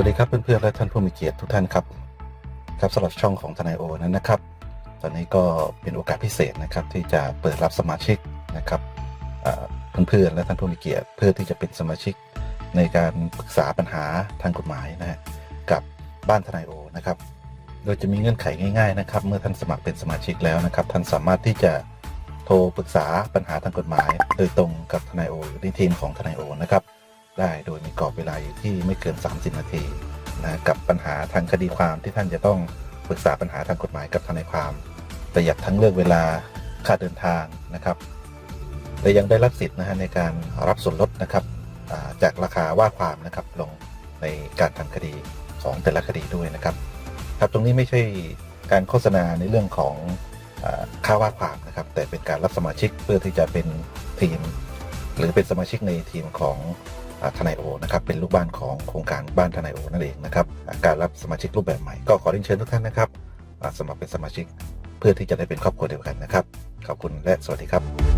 วัสดีครับเพื่อนๆและท่านผู้มีเกียรติทุกท่านครับ ครับสำหรับช่องของทนายโอนั้นนะครับ ตอนนี้ก็เป็นโอกาสพิเศษนะครับที่จะเปิดรับสมาชิกนะครับเอ่อเพื่อนๆและท่านผู้มีเกียรติเพื่อที่จะเป็นสมาชิกในการปรึกษาปัญหาทางกฎหมายนะฮะกับบ้านทนายโอนะครับ โดยจะมีเงื่อนไขง่าย ๆนะครับ เมื่อท่านสมัครเป็นสมาชิกแล้วนะครับ ท่านสามารถที่จะโทรปรึกษาปัญหาทางกฎหมาย โดยตรงกับทนายโอหรือทีมของทนายโอนะครับ ได้โดยมีกรอบเวลาอยู่ที่ไม่เกิน 30 นาทีนะกับปัญหาทางคดีความที่ท่านจะต้องปรึกษาปัญหาทางกฎหมายกับทนายความ ประหยัดทั้งเรื่องเวลาค่าเดินทางนะครับและยังได้รับสิทธิ์นะฮะในการรับส่วนลดนะครับจากราคาว่าความนะครับลงในการทำคดีของแต่ละคดีด้วยนะครับ ครับตรงนี้ไม่ใช่การโฆษณาในเรื่องของอค่าว่าความนะครับ แต่เป็นการรับสมาชิกเพื่อที่จะเป็นทีม หรือเป็นสมาชิกในทีมของ ทนายโอนะครับเป็นลูกบ้านของโครงการบ้านทนายโอนั่นเองนะครับการรับสมาชิกรูปแบบใหม่ก็ขอเรียนเชิญทุกท่านนะครับสมัครเป็นสมาชิกเพื่อที่จะได้เป็นครอบครัวเดียวกันนะครับ ขอบคุณและสวัสดีครับ